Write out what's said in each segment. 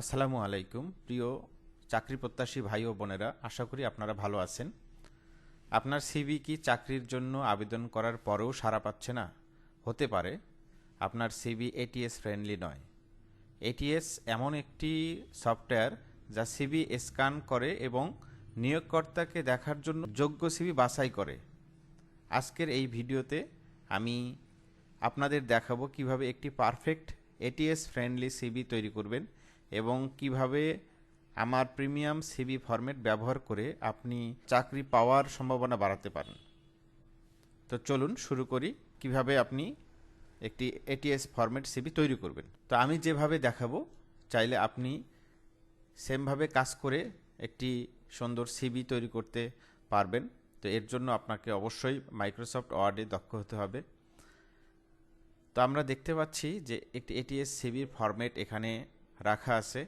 আসসালামু আলাইকুম, প্রিয় চাকরি প্রত্যাশী ভাই ও বোনেরা, আশা করি আপনারা ভালো আছেন। আপনার সিভি কি চাকরির জন্য আবেদন করার পরেও সাড়া পাচ্ছে না? হতে পারে। আপনার সিভি এটিএস ফ্রেন্ডলি নয়। এটিএস এমন একটি সফটওয়্যার যা সিভি স্ক্যান করে এবং নিয়োগকর্তাকে দেখার জন্য যোগ্য সিভি বাছাই করে। আজকের এই ভিডিওতে আমি আপনাদের দেখাবো কীভাবে একটি পারফেক্ট এটিএস ফ্রেন্ডলি সিবি তৈরি করবেন। এবং কীভাবে আমার প্রিমিয়াম সিবি ফরম্যাট ব্যবহার করে আপনি চাকরি পাওয়ার সম্ভাবনা বাড়াতে পারেন। তো চলুন শুরু করি, কীভাবে আপনি একটি এটিএস ফরম্যাট সিবি তৈরি করবেন। তো আমি যেভাবে দেখাবো, চাইলে আপনি সেমভাবে কাজ করে একটি সুন্দর সিবি তৈরি করতে পারবেন। তো এর জন্য আপনাকে অবশ্যই মাইক্রোসফট ওয়ার্ডে দক্ষ হতে হবে। তো আমরা দেখতে পাচ্ছি যে একটি এটিএস সিবির ফরম্যাট এখানে রাখা আছে।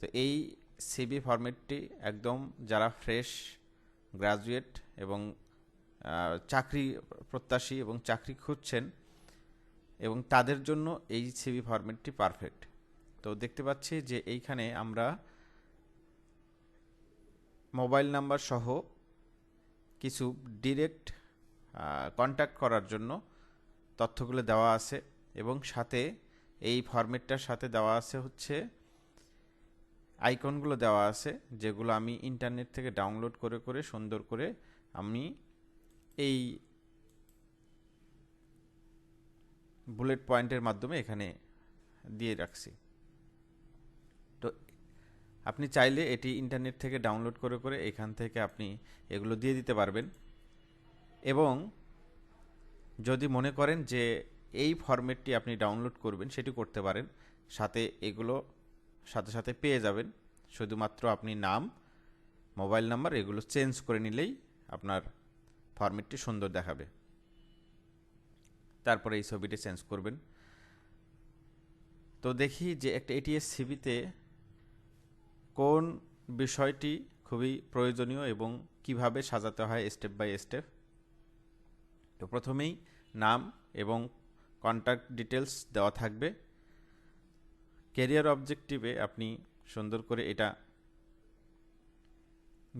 তো এই সিবি ফরম্যাটটি একদম যারা ফ্রেশ গ্রাজুয়েট এবং চাকরি প্রত্যাশী এবং চাকরি খুঁজছেন এবং তাদের জন্য এই সিবি ফরম্যাটটি পারফেক্ট তো দেখতে পাচ্ছি যে এইখানে আমরা মোবাইল নাম্বার সহ কিছু ডিরেক্ট কন্ট্যাক্ট করার জন্য তথ্যগুলো দেওয়া আছে এবং সাথে এই ফরম্যাটটার সাথে দেওয়া আছে হচ্ছে, আইকনগুলো দেওয়া আছে, যেগুলো আমি ইন্টারনেট থেকে ডাউনলোড করে করে সুন্দর করে আমি এই বুলেট পয়েন্টের মাধ্যমে এখানে দিয়ে রাখছি। তো আপনি চাইলে এটি ইন্টারনেট থেকে ডাউনলোড করে করে এখান থেকে আপনি এগুলো দিয়ে দিতে পারবেন। এবং যদি মনে করেন যে এই ফরম্যাটটি আপনি ডাউনলোড করবেন, সেটি করতে পারেন। সাথে এগুলো, সাথে সাথে পেয়ে যাবেন। শুধুমাত্র আপনি নাম মোবাইল নাম্বার এগুলো চেঞ্জ করে নিলেই আপনার ফরম্যাটটি সুন্দর দেখাবে। তারপরে এই ছবিটি চেঞ্জ করবেন। তো দেখি যে একটা এটিএস সিবিতে কোন বিষয়টি খুবই প্রয়োজনীয় এবং কীভাবে সাজাতে হয় স্টেপ বাই স্টেপ তো প্রথমেই নাম এবং কন্ট্যাক্ট ডিটেলস দেওয়া থাকবে। ক্যারিয়ার অবজেক্টিভে আপনি সুন্দর করে এটা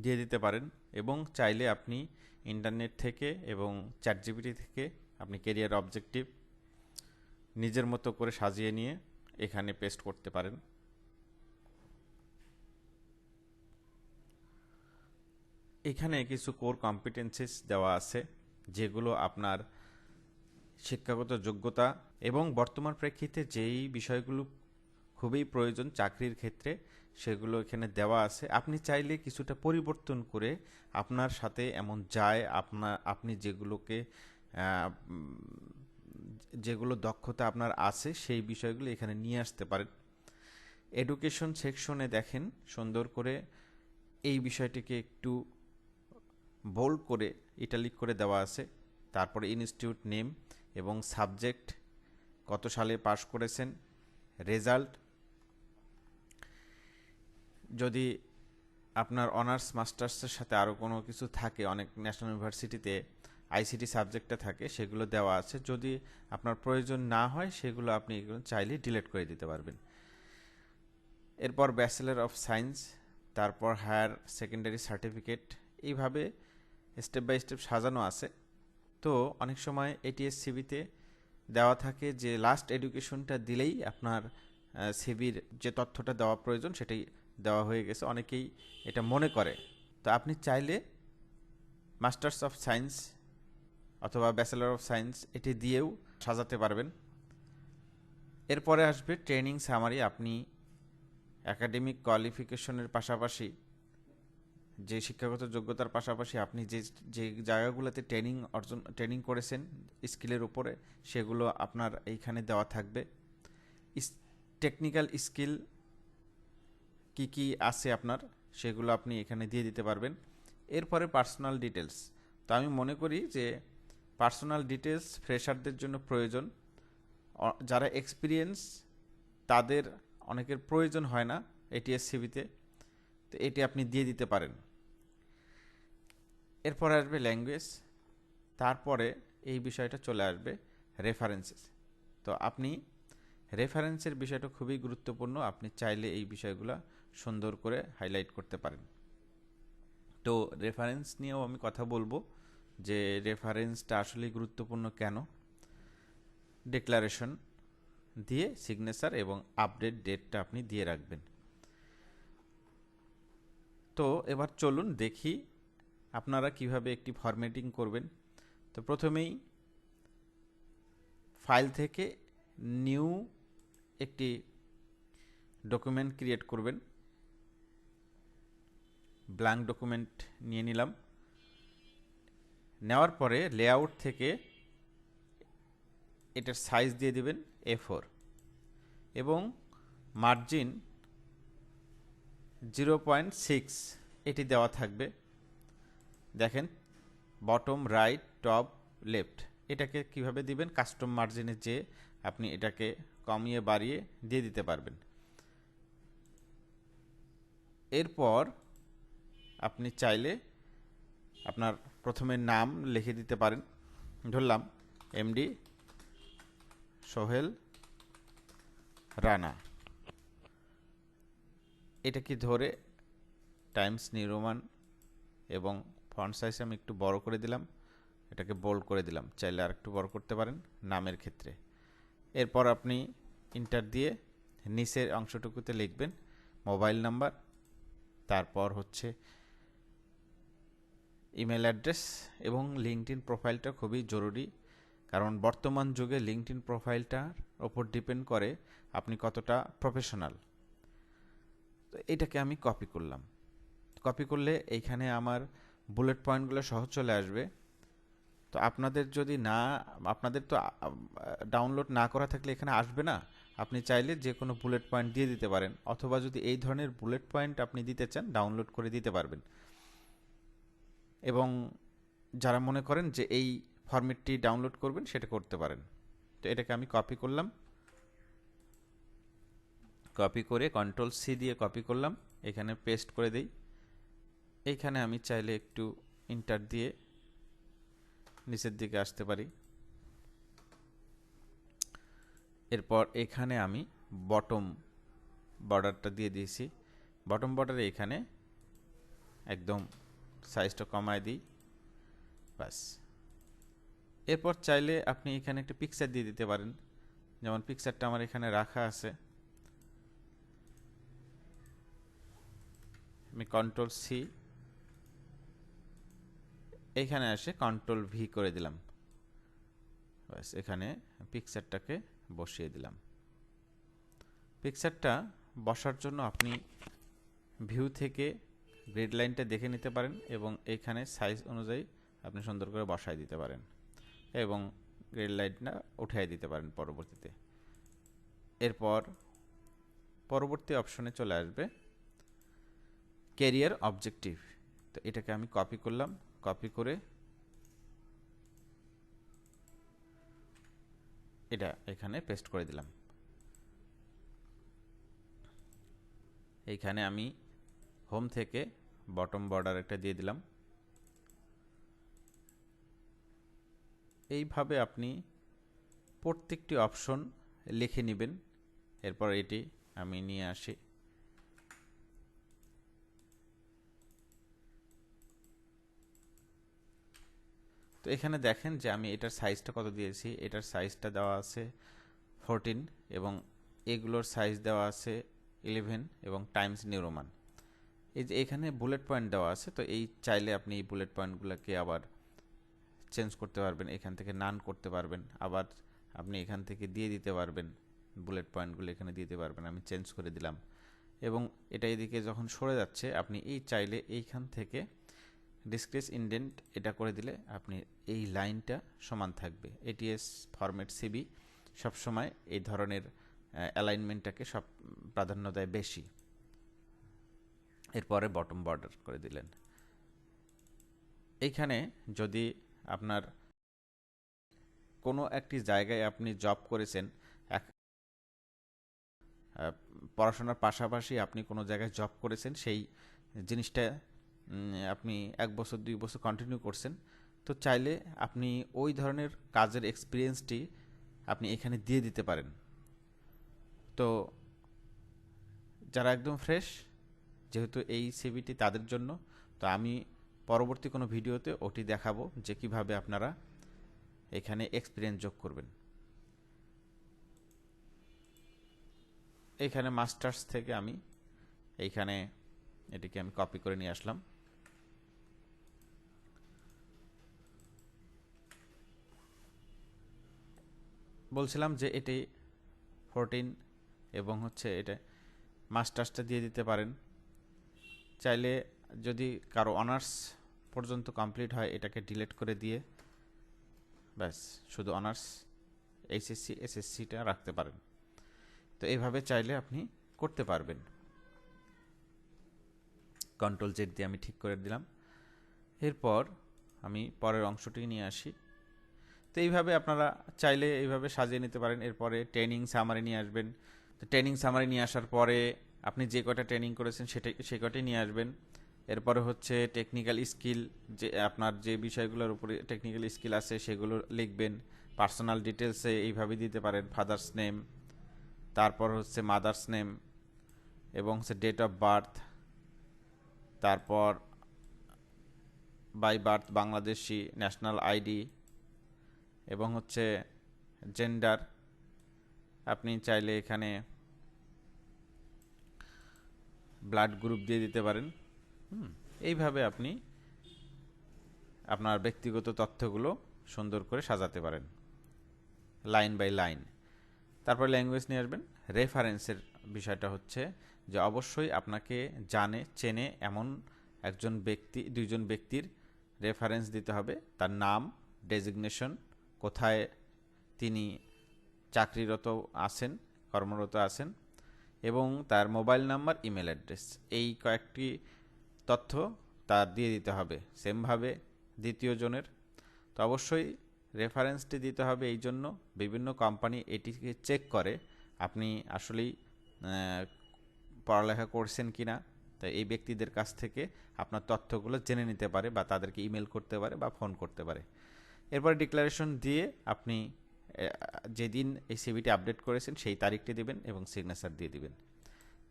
দিয়ে দিতে পারেন এবং চাইলে আপনি ইন্টারনেট থেকে এবং চ্যাট জিপিটি থেকে আপনি ক্যারিয়ার অবজেক্টিভ নিজের মতো করে সাজিয়ে নিয়ে এখানে পেস্ট করতে পারেন। এখানে কিছু কোর কম্পিটেন্সিস দেওয়া আছে, যেগুলো আপনার শিক্ষাগত যোগ্যতা এবং বর্তমান প্রেক্ষিতে যেই বিষয়গুলো খুবই প্রয়োজন চাকরির ক্ষেত্রে, সেগুলো এখানে দেওয়া আছে। আপনি চাইলে কিছুটা পরিবর্তন করে আপনার সাথে এমন যায় আপনার আপনি যেগুলোকে যেগুলো দক্ষতা আপনার আছে, সেই বিষয়গুলো এখানে নিয়ে আসতে পারেন। এডুকেশন সেকশনে দেখেন, সুন্দর করে এই বিষয়টিকে একটু বোল্ড করে ইটালিক করে দেওয়া আছে। তারপরে ইনস্টিটিউট নেম এবং সাবজেক্ট কত সালে পাশ করেছেন? রেজাল্ট? যদি আপনার অনার্স, মাস্টার্সের সাথে আরও কোনো কিছু থাকে, অনেক ন্যাশনাল ইউনিভার্সিটিতে আইসিটি সাবজেক্টটা থাকে, সেগুলো দেওয়া আছে। যদি আপনার প্রয়োজন না হয়, সেগুলো আপনি চাইলে ডিলিট করে দিতে পারবেন। এরপর ব্যাচেলর অফ সায়েন্স তারপর হায়ার সেকেন্ডারি সার্টিফিকেট এইভাবে স্টেপ বাই স্টেপ সাজানো আছে। তো অনেক সময় এটিএস সিবিতে দেওয়া থাকে যে লাস্ট এডুকেশনটা দিলেই আপনার সিবির যে তথ্যটা দেওয়া প্রয়োজন সেটাই দেওয়া হয়ে গেছে। অনেকেই এটা মনে করে। তো আপনি চাইলে মাস্টার্স অফ সায়েন্স অথবা ব্যাচেলর অফ সায়েন্স এটি দিয়েও সাজাতে পারবেন। এরপরে আসবে ট্রেনিং সামারি আপনি একাডেমিক কোয়ালিফিকেশনের পাশাপাশি যে শিক্ষাগত যোগ্যতার পাশাপাশি আপনি যে যে জায়গাগুলোতে ট্রেনিং অর্জন ট্রেনিং করেছেন স্কিলের উপরে, সেগুলো আপনার এইখানে দেওয়া থাকবে। টেকনিক্যাল স্কিল কি কি আছে আপনার, সেগুলো আপনি এখানে দিয়ে দিতে পারবেন। এরপরে পার্সোনাল ডিটেলস তো আমি মনে করি যে পার্সোনাল ডিটেলস ফ্রেশারদের জন্য প্রয়োজন। যারা এক্সপিরিয়েন্স তাদের অনেকের প্রয়োজন হয় না এটিএস সিবিতে তো এটি আপনি দিয়ে দিতে পারেন। এরপরে আসবে ল্যাঙ্গুয়েজ তারপরে এই বিষয়টা চলে আসবে রেফারেন্সেস তো আপনি রেফারেন্সের বিষয়টা খুবই গুরুত্বপূর্ণ, আপনি চাইলে এই বিষয়গুলো সুন্দর করে হাইলাইট করতে পারেন। তো রেফারেন্স নিয়েও আমি কথা বলব যে রেফারেন্সটা আসলে গুরুত্বপূর্ণ কেন? ডিক্লারেশন দিয়ে সিগনেচার এবং আপডেট ডেটটা আপনি দিয়ে রাখবেন। তো এবার চলুন দেখি আপনারা কীভাবে একটি ফরম্যাটিং করবেন? তো প্রথমেই ফাইল থেকে নিউ একটি ডকুমেন্ট ক্রিয়েট করবেন। ব্ল্যাঙ্ক ডকুমেন্ট নিয়ে নিলাম। নেওয়ার পরে লেআউট থেকে এটার সাইজ দিয়ে দিবেন এ ফোর এবং মার্জিন জিরো পয়েন্ট সিক্স এটি দেওয়া থাকবে। দেখেন বটম রাইট টপ লেফট এটাকে কীভাবে দিবেন? কাস্টম মার্জিনে যে আপনি এটাকে কমিয়ে বাড়িয়ে দিয়ে দিতে পারবেন। এরপর আপনি চাইলে আপনার প্রথমে নাম লিখে দিতে পারেন। ধরলাম এমডি সোহেল রানা। এটা কি ধরে টাইমস নিরোমান এবং ফন্ট সাইজ আমি একটু বড় করে দিলাম। এটাকে বোল্ড করে দিলাম। চাইলে আর একটু বড় করতে পারেন নামের ক্ষেত্রে। এরপর আপনি ইন্টার দিয়ে নিচের অংশটুকুতে লিখবেন মোবাইল নাম্বার তারপর হচ্ছে ইমেল অ্যাড্রেস এবং লিঙ্কড প্রোফাইলটা খুবই জরুরি। কারণ বর্তমান যুগে লিঙ্কড প্রোফাইলটার ওপর ডিপেন্ড করে আপনি কতটা প্রফেশনাল তো এটাকে আমি কপি করলাম। কপি করলে এইখানে আমার বুলেট পয়েন্টগুলো সহজ চলে আসবে। তো আপনাদের যদি না, আপনাদের তো ডাউনলোড না করা থাকলে এখানে আসবে না। আপনি চাইলে যে কোনো বুলেট পয়েন্ট দিয়ে দিতে পারেন, অথবা যদি এই ধরনের বুলেট পয়েন্ট আপনি দিতে চান ডাউনলোড করে দিতে পারবেন। এবং যারা মনে করেন যে এই ফরম্যাটটি ডাউনলোড করবেন, সেটা করতে পারেন। তো এটাকে আমি কপি করলাম। কপি করে কন্ট্রোল সি দিয়ে কপি করলাম। এখানে পেস্ট করে দেই। এইখানে আমি চাইলে একটু ইন্টার দিয়ে নিচের দিকে আসতে পারি। এরপর এখানে আমি বটম বর্ডারটা দিয়ে দিয়েছি। বটম বর্ডারে এখানে একদম সাইজটা কমায় দিই। ব্যাস। এরপর চাইলে আপনি এখানে একটা পিকচার দিয়ে দিতে পারেন। যেমন পিকচারটা আমার এখানে রাখা আছে। আমি কন্ট্রোল সি এখানে আসে কন্ট্রোল ভি করে দিলাম। ব্যাস, এখানে পিকচারটাকে বসিয়ে দিলাম। পিকচারটা বসার জন্য আপনি ভিউ থেকে গ্রিড লাইনটা দেখে নিতে পারেন এবং এইখানে সাইজ অনুযায়ী আপনি সুন্দর করে বসায় দিতে পারেন এবং গ্রিড লাইনটা উঠাই দিতে পারেন পরবর্তীতে। এরপর পরবর্তী অপশনে চলে আসবে ক্যারিয়ার অবজেক্টিভ তো এটাকে আমি কপি করলাম। কপি করে এটা এখানে পেস্ট করে দিলাম। এইখানে আমি হোম থেকে বটম বর্ডার একটা দিয়ে দিলাম। এইভাবে আপনি প্রত্যেকটি অপশন লিখে নেবেন। এরপর এটি আমি নিয়ে আসি। এখানে দেখেন যে আমি এটার সাইজটা কত দিয়েছি? এটার সাইজটা দেওয়া আছে ফোরটিন এবং এগুলোর সাইজ দেওয়া আছে ইলেভেন এবং টাইমস নিউরোমান এই যে এখানে বুলেট পয়েন্ট দেওয়া আছে, তো এই চাইলে আপনি এই বুলেট পয়েন্টগুলোকে আবার চেঞ্জ করতে পারবেন, এখান থেকে নান করতে পারবেন, আবার আপনি এখান থেকে দিয়ে দিতে পারবেন বুলেট পয়েন্টগুলো এখানে দিতে পারবেন, আমি চেঞ্জ করে দিলাম। এবং এটা এদিকে যখন সরে যাচ্ছে, আপনি এই চাইলে এইখান থেকে ডিসক্রিস ইন্ডেন্ট এটা করে দিলে আপনি এই লাইনটা সমান থাকবে। এটিএস ফরম্যাট সিবি সবসময় এই ধরনের অ্যালাইনমেন্টটাকে সব প্রাধান্য দেয় বেশি। এরপরে বটম বর্ডার করে দিলেন। এইখানে যদি আপনার কোনো একটি জায়গায় আপনি জব করেছেন, এক পড়াশোনার পাশাপাশি আপনি কোনো জায়গায় জব করেছেন, সেই জিনিসটা আপনি এক বছর, দুই বছর কন্টিনিউ করছেন, তো চাইলে আপনি ওই ধরনের কাজের এক্সপিরিয়েন্সটি আপনি এখানে দিয়ে দিতে পারেন। তো যারা একদম ফ্রেশ যেহেতু এই সিভিটি তাদের জন্য, তো আমি পরবর্তী কোনো ভিডিওতে ওটি দেখাবো যে কীভাবে আপনারা এখানে এক্সপিরিয়েন্স যোগ করবেন। এইখানে মাস্টার্স থেকে আমি এইখানে এটিকে আমি কপি করে নিয়ে আসলাম। বলছিলাম যে এটি ফোরটিন এবং হচ্ছে এটা মাস্টার্সটা দিয়ে দিতে পারেন। চাইলে যদি কারও অনার্স পর্যন্ত কমপ্লিট হয়, এটাকে ডিলিট করে দিয়ে ব্যাস, শুধু অনার্স এইচএসসি এসএসসিটা রাখতে পারেন। তো এইভাবে চাইলে আপনি করতে পারবেন। কন্ট্রোল জেড দিয়ে আমি ঠিক করে দিলাম। এরপর আমি পরের অংশটি নিয়ে আসি। তো এইভাবে আপনারা চাইলে এইভাবে সাজিয়ে নিতে পারেন। এরপরে ট্রেনিং সামারি নিয়ে আসবেন। তো ট্রেনিং সামারি নিয়ে আসার পরে আপনি যে কটা ট্রেনিং করেছেন সেটা সে কটাই নিয়ে আসবেন। এরপরে হচ্ছে টেকনিক্যাল স্কিল যে আপনার যে বিষয়গুলোর উপরে টেকনিক্যাল স্কিল আছে সেগুলো লিখবেন। পার্সোনাল ডিটেলসে এইভাবে দিতে পারেন ফাদার্স নেম তারপর হচ্ছে মাদার্স নেম এবং হচ্ছে ডেট অফ বার্থ তারপর by birth Bangladeshi national ID এবং হচ্ছে জেন্ডার আপনি চাইলে এখানে ব্লাড গ্রুপ দিয়ে দিতে পারেন। এইভাবে আপনি আপনার ব্যক্তিগত তথ্যগুলো সুন্দর করে সাজাতে পারেন লাইন বাই লাইন তারপর ল্যাঙ্গুয়েজ নিয়ে আসবেন। রেফারেন্সের বিষয়টা হচ্ছে যে অবশ্যই আপনাকে জানে, চেনে এমন একজন ব্যক্তি, দুইজন ব্যক্তির রেফারেন্স দিতে হবে। তার নাম ডেজিগনেশন কোথায় তিনি চাকরিরত আছেন, কর্মরত আছেন এবং তার মোবাইল নাম্বার, ইমেল অ্যাড্রেস। এই কয়েকটি তথ্য তার দিয়ে দিতে হবে। সেমভাবে দ্বিতীয় জনের। তো অবশ্যই রেফারেন্সটি দিতে হবে এই জন্য। বিভিন্ন কোম্পানি এটিকে চেক করে আপনি আসলেই পড়ালেখা করছেন কি না। তাই এই ব্যক্তিদের কাছ থেকে আপনার তথ্যগুলো জেনে নিতে পারে বা তাদেরকে ইমেল করতে পারে বা ফোন করতে পারে। এরপর ডিক্লারেশন দিয়ে আপনি যেদিন এই সিবিটি আপডেট করেছেন, সেই তারিখটি দিবেন এবং সিগনেচার দিয়ে দিবেন।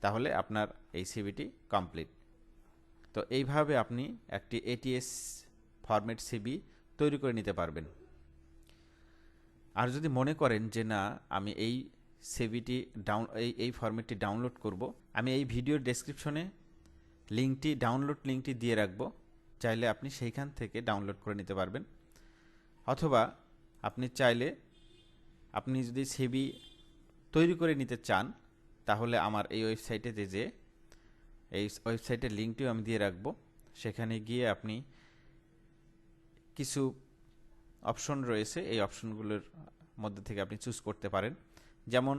তাহলে আপনার এই সিবিটি কমপ্লিট তো এইভাবে আপনি একটি এটিএস ফরম্যাট সিবি তৈরি করে নিতে পারবেন। আর যদি মনে করেন যে না, আমি এই সিবিটি ডাউন এই এই ফরম্যাটটি ডাউনলোড করব, আমি এই ভিডিওর ডেসক্রিপশনে লিঙ্কটি ডাউনলোড লিঙ্কটি দিয়ে রাখব, চাইলে আপনি সেইখান থেকে ডাউনলোড করে নিতে পারবেন। অথবা আপনি চাইলে আপনি যদি সিবি তৈরি করে নিতে চান, তাহলে আমার এই ওয়েবসাইটে যে এই ওয়েবসাইটের লিঙ্কটিও আমি দিয়ে রাখব। সেখানে গিয়ে আপনি কিছু অপশন রয়েছে, এই অপশনগুলোর মধ্যে থেকে আপনি চুজ করতে পারেন। যেমন,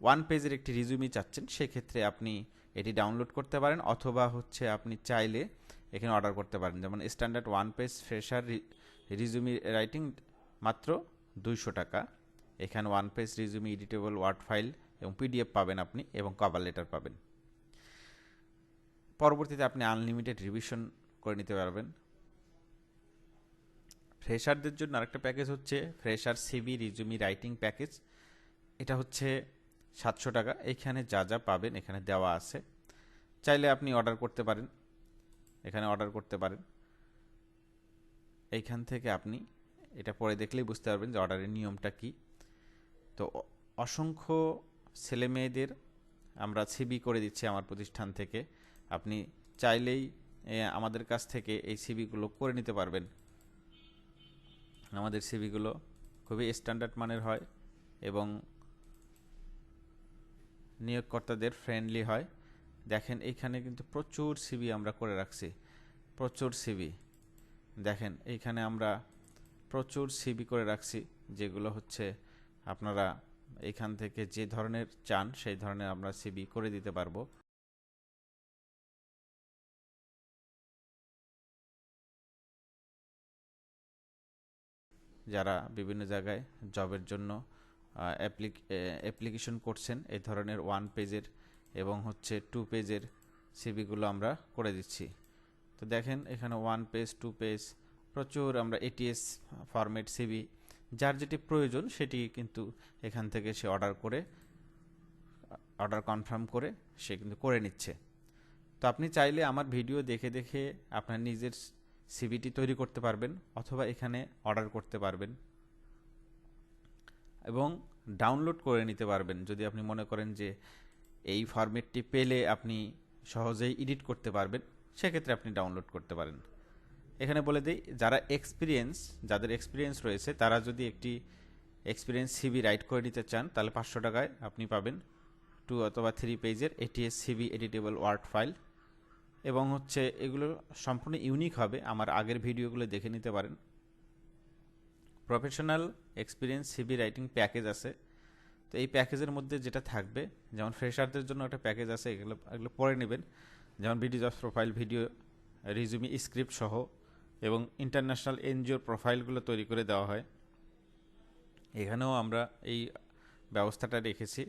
ওয়ান পেজের একটি রিজুমি চাচ্ছেন, সেক্ষেত্রে আপনি এটি ডাউনলোড করতে পারেন, অথবা হচ্ছে আপনি চাইলে এখানে অর্ডার করতে পারেন। যেমন, standard one page fresher resume writing মাত্র দুইশো টাকা। এখানে one page resume editable, word file এবং পিডিএফ পাবেন আপনি এবং কভার লেটার পাবেন। পরবর্তীতে আপনি আনলিমিটেড রিভিশন করে নিতে পারবেন। ফ্রেশারদের জন্য আরেকটা প্যাকেজ হচ্ছে fresher CV resume writing package. এটা হচ্ছে সাতশো টাকা। এখানে যা যা পাবেন এখানে দেওয়া আছে। চাইলে আপনি অর্ডার করতে পারেন। এখানে অর্ডার করতে পারেন। এইখান থেকে আপনি এটা পরে দেখলেই বুঝতে পারবেন যে অর্ডারের নিয়মটা কি। তো অসংখ্য ছেলে মেয়েদের আমরা সিবি করে দিচ্ছি আমার প্রতিষ্ঠান থেকে। আপনি চাইলেই আমাদের কাছ থেকে এই সিবিগুলো করে নিতে পারবেন। আমাদের সিবিগুলো খুবই স্ট্যান্ডার্ড মানের হয় এবং নিয়োগকর্তাদের ফ্রেন্ডলি হয়। দেখেন, এইখানে কিন্তু প্রচুর সিবি আমরা করে রাখছি। প্রচুর সিবি। দেখেন এইখানে আমরা প্রচুর সিবি করে রাখছি, যেগুলো হচ্ছে আপনারা এখান থেকে যে ধরনের চান, সেই ধরনের আমরা সিবি করে দিতে পারব। যারা বিভিন্ন জায়গায় জবের জন্য অ্যাপ্লিকেশন করছেন, এই ধরনের ওয়ান পেজের এবং হচ্ছে টু পেজের সিবিগুলো আমরা করে দিচ্ছি। তো দেখেন, এখানে ওয়ান পেজ টু পেজ প্রচুর আমরা এটিএস ফরম্যাট সিবি যার যেটি প্রয়োজন সেটি কিন্তু এখান থেকে সে অর্ডার করে অর্ডার কনফার্ম করে সে কিন্তু করে নিচ্ছে। তো আপনি চাইলে আমার ভিডিও দেখে দেখে আপনার নিজের সিভিটি তৈরি করতে পারবেন অথবা এখানে অর্ডার করতে পারবেন। এবং ডাউনলোড করে নিতে পারবেন, যদি আপনি মনে করেন যে এই ফরম্যাটটি পেলে আপনি সহজেই এডিট করতে পারবেন। সেক্ষেত্রে আপনি ডাউনলোড করতে পারেন। এখানে বলে দিই, যারা এক্সপিরিয়েন্স যাদের এক্সপিরিয়েন্স রয়েছে, তারা যদি একটি এক্সপিরিয়েন্স সিবি রাইট করে নিতে চান, তাহলে পাঁচশো টাকায় আপনি পাবেন টু অথবা থ্রি পেজের ATS CV editable word file এবং হচ্ছে এগুলো সম্পূর্ণ ইউনিক হবে, আমার আগের ভিডিওগুলো দেখে নিতে পারেন। Professional experience CV writing package আছে। তো এই প্যাকেজের মধ্যে যেটা থাকবে, যেমন ফ্রেশারদের জন্য একটা প্যাকেজ আছে, এগুলো এগুলো পরে নেবেন। যেমন video job profile video resume script সহ এবং ইন্টারন্যাশনাল এনজিওর প্রোফাইলগুলো তৈরি করে দেওয়া হয়। এখানেও আমরা এই ব্যবস্থাটা রেখেছি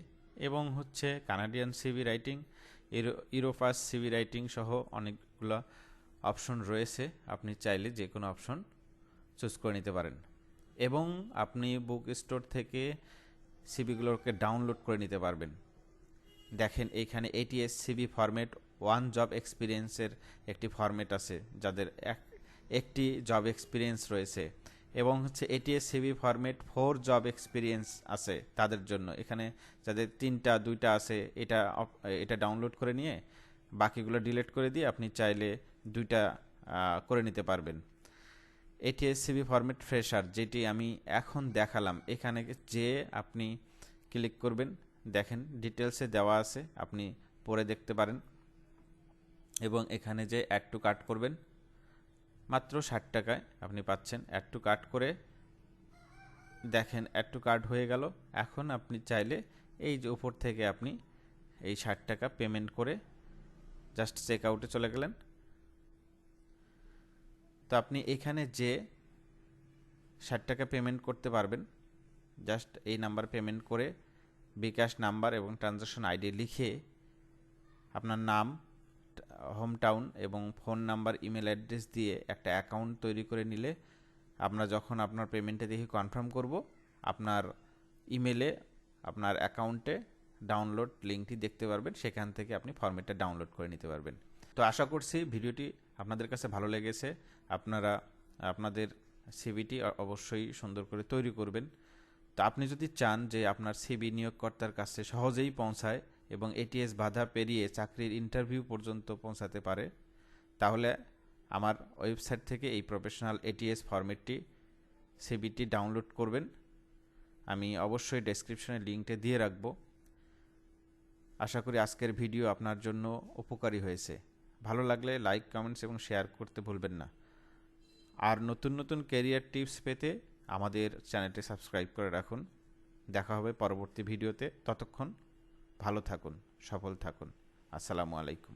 এবং হচ্ছে Canadian CV writing euro europass CV writing সহ অনেকগুলো অপশন রয়েছে। আপনি চাইলে যে কোনো অপশন চুজ করে নিতে পারেন। এবং আপনি বুক স্টোর থেকে সিবিগুলোকে ডাউনলোড করে নিতে পারবেন। দেখেন এইখানে ATS CV format one job এক্সপিরিয়েন্সের একটি ফরম্যাট আছে, যাদের এক, একটি জব এক্সপিরিয়েন্স রয়েছে এবং হচ্ছে ATS CV format four job experience আছে তাদের জন্য। এখানে যাদের তিনটা, দুইটা আছে, এটা এটা ডাউনলোড করে নিয়ে বাকিগুলো ডিলিট করে দিয়ে আপনি চাইলে দুইটা করে নিতে পারবেন। এটিএস সিবি ফরম্যাট ফ্রেশার, যেটি আমি এখন দেখালাম। এখানে যে আপনি ক্লিক করবেন, দেখেন ডিটেলসে দেওয়া আছে, আপনি পরে দেখতে পারেন। এবং এখানে যে অ্যাড টু কাট করবেন, মাত্র ষাট টাকায় আপনি পাচ্ছেন অ্যাড টু কাট করে। দেখেন অ্যাড টু কার্ড হয়ে গেল। এখন আপনি চাইলে এই যে ওপর থেকে আপনি এই ষাট টাকা পেমেন্ট করে জাস্ট চেক আউটে চলে গেলেন। তো আপনি এখানে যে ষাট টাকা পেমেন্ট করতে পারবেন জাস্ট এই নাম্বার পেমেন্ট করে বিকাশ নাম্বার এবং ট্রানজাকশন আইডি লিখে আপনার নাম হোম টাউন এবং ফোন নাম্বার ইমেল অ্যাড্রেস দিয়ে একটা অ্যাকাউন্ট তৈরি করে নিলে আমরা যখন আপনার পেমেন্টে দেখে কনফার্ম করব, আপনার ইমেলে আপনার অ্যাকাউন্টে ডাউনলোড লিঙ্কটি দেখতে পারবেন, সেখান থেকে আপনি ফর্মেটটা ডাউনলোড করে নিতে পারবেন। তো আশা করছি ভিডিওটি আপনাদের কাছে ভালো লেগেছে, আপনারা, আপনাদের সিভিটি অবশ্যই সুন্দর করে তৈরি করবেন। তো আপনি যদি চান যে আপনার সিবি নিয়োগকর্তার কাছে সহজেই পৌঁছায় এবং এটিএস বাধা পেরিয়ে চাকরির ইন্টারভিউ পর্যন্ত পৌঁছাতে পারে, তাহলে আমার ওয়েবসাইট থেকে এই প্রফেশনাল এটিএস ফরম্যাটটি সিবিটি ডাউনলোড করবেন। আমি অবশ্যই ডেসক্রিপশনে লিঙ্কটা দিয়ে রাখব। আশা করি আজকের ভিডিও আপনার জন্য উপকারী হয়েছে। ভালো লাগলে লাইক কমেন্টস এবং শেয়ার করতে ভুলবেন না। আর নতুন নতুন ক্যারিয়ার টিপস পেতে আমাদের চ্যানেলটি সাবস্ক্রাইব করে রাখুন। দেখা হবে পরবর্তী ভিডিওতে ততক্ষণ ভালো থাকুন সফল থাকুন। আসসালামু আলাইকুম।